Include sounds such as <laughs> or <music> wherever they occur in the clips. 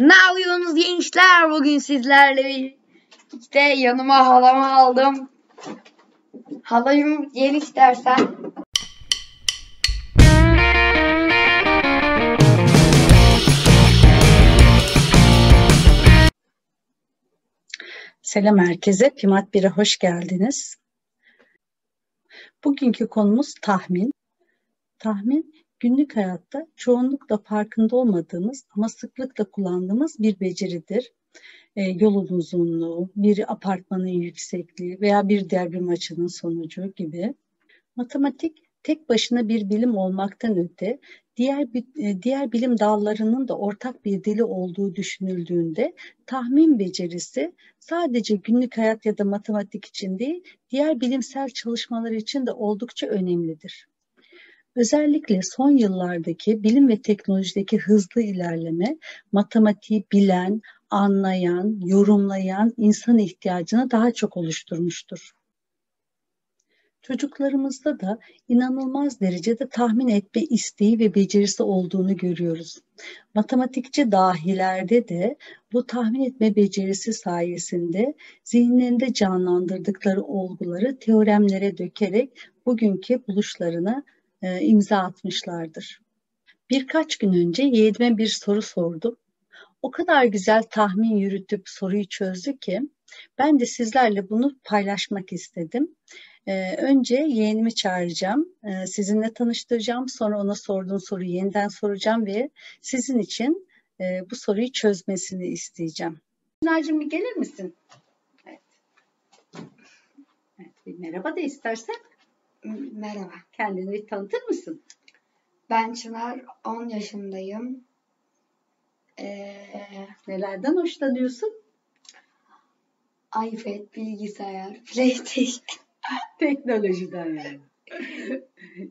Ne yapıyorsunuz gençler? Bugün sizlerle birlikte yanıma halamı aldım. Halayım gel istersen. Selam herkese. Pimat 1'e hoş geldiniz. Bugünkü konumuz tahmin. Tahmin günlük hayatta çoğunlukla farkında olmadığımız ama sıklıkla kullandığımız bir beceridir. E, yolun uzunluğu, bir apartmanın yüksekliği veya bir derbi maçının sonucu gibi. Matematik tek başına bir bilim olmaktan öte diğer e, diğer bilim dallarının da ortak bir dili olduğu düşünüldüğünde tahmin becerisi sadece günlük hayat ya da matematik için değil, diğer bilimsel çalışmalar için de oldukça önemlidir. Özellikle son yıllardaki bilim ve teknolojideki hızlı ilerleme matematiği bilen, anlayan, yorumlayan insan ihtiyacını daha çok oluşturmuştur. Çocuklarımızda da inanılmaz derecede tahmin etme isteği ve becerisi olduğunu görüyoruz. Matematikçi dahilerde de bu tahmin etme becerisi sayesinde zihinlerinde canlandırdıkları olguları teoremlere dökerek bugünkü buluşlarına e, imza atmışlardır. Birkaç gün önce yeğenime bir soru sordum. O kadar güzel tahmin yürütüp soruyu çözdü ki ben de sizlerle bunu paylaşmak istedim. Ee, önce yeğenimi çağıracağım, ee, sizinle tanıştıracağım, sonra ona sorduğum soruyu yeniden soracağım ve sizin için e, bu soruyu çözmesini isteyeceğim. Pınar'cığım bir gelir misin? Evet. evet bir merhaba da istersen. Merhaba. Kendini bir tanıtır mısın? Ben Çınar, 10 yaşındayım. Ee, Nelerden hoşlanıyorsun? iPad, bilgisayar, PlayStation. <laughs> Teknolojiden yani.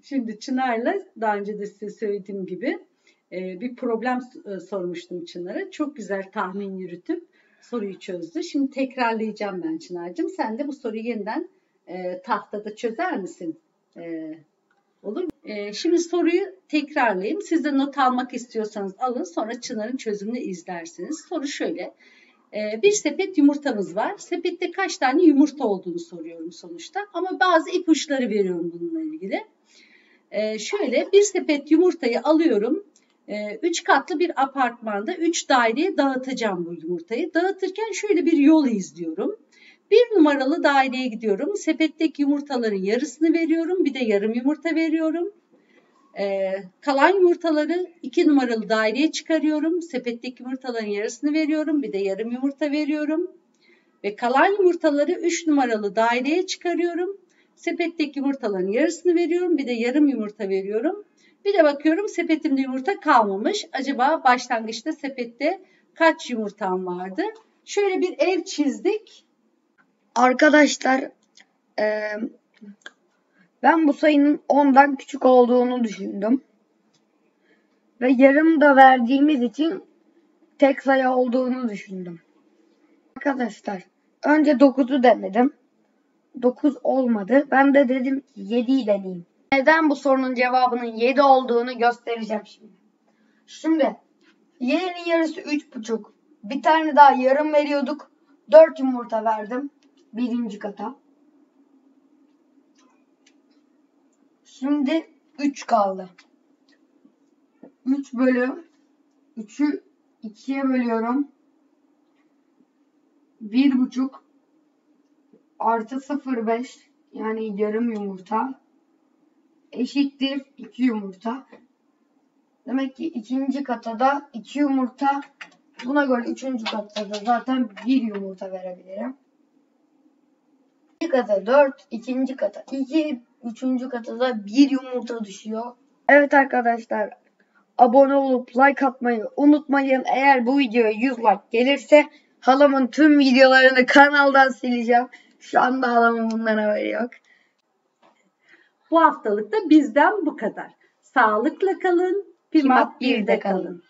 Şimdi Çınar'la daha önce de size söylediğim gibi e, bir problem e, sormuştum Çınar'a. Çok güzel tahmin yürütüp soruyu çözdü. Şimdi tekrarlayacağım ben Çınar'cığım. Sen de bu soruyu yeniden e, tahtada çözer misin? Olur mu? Şimdi soruyu tekrarlayayım. Siz de not almak istiyorsanız alın. Sonra Çınar'ın çözümünü izlersiniz. Soru şöyle. Ee, bir sepet yumurtamız var. Sepette kaç tane yumurta olduğunu soruyorum sonuçta. Ama bazı ipuçları veriyorum bununla ilgili. Ee, şöyle bir sepet yumurtayı alıyorum. Ee, üç katlı bir apartmanda üç daireye dağıtacağım bu yumurtayı. Dağıtırken şöyle bir yol izliyorum. Bir numaralı daireye gidiyorum. Sepetteki yumurtaların yarısını veriyorum. Bir de yarım yumurta veriyorum. Ee, kalan yumurtaları iki numaralı daireye çıkarıyorum. Sepetteki yumurtaların yarısını veriyorum. Bir de yarım yumurta veriyorum. Ve kalan yumurtaları üç numaralı daireye çıkarıyorum. Sepetteki yumurtaların yarısını veriyorum. Bir de yarım yumurta veriyorum. Bir de bakıyorum sepetimde yumurta kalmamış. Acaba başlangıçta sepette kaç yumurtam vardı? Şöyle bir ev çizdik. Arkadaşlar e, ben bu sayının 10'dan küçük olduğunu düşündüm. Ve yarım da verdiğimiz için tek sayı olduğunu düşündüm. Arkadaşlar önce 9'u denedim. 9 olmadı. Ben de dedim 7'yi deneyeyim. Neden bu sorunun cevabının 7 olduğunu göstereceğim şimdi. Şimdi 7'nin yarısı 3,5. Bir tane daha yarım veriyorduk. 4 yumurta verdim. Birinci kata. Şimdi 3 kaldı. 3 bölü 3'ü 2'ye bölüyorum. 1,5 artı 0,5 yani yarım yumurta eşittir 2 yumurta. Demek ki ikinci katada 2 yumurta buna göre üçüncü katada zaten 1 yumurta verebilirim. İkinci kata 4, ikinci kata 2, Üçüncü katada bir yumurta düşüyor. Evet arkadaşlar abone olup like atmayı unutmayın. Eğer bu videoya 100 like gelirse halamın tüm videolarını kanaldan sileceğim. Şu anda halamın bundan haberi yok. Bu haftalık da bizden bu kadar. Sağlıkla kalın, Pimat 1'de kalın.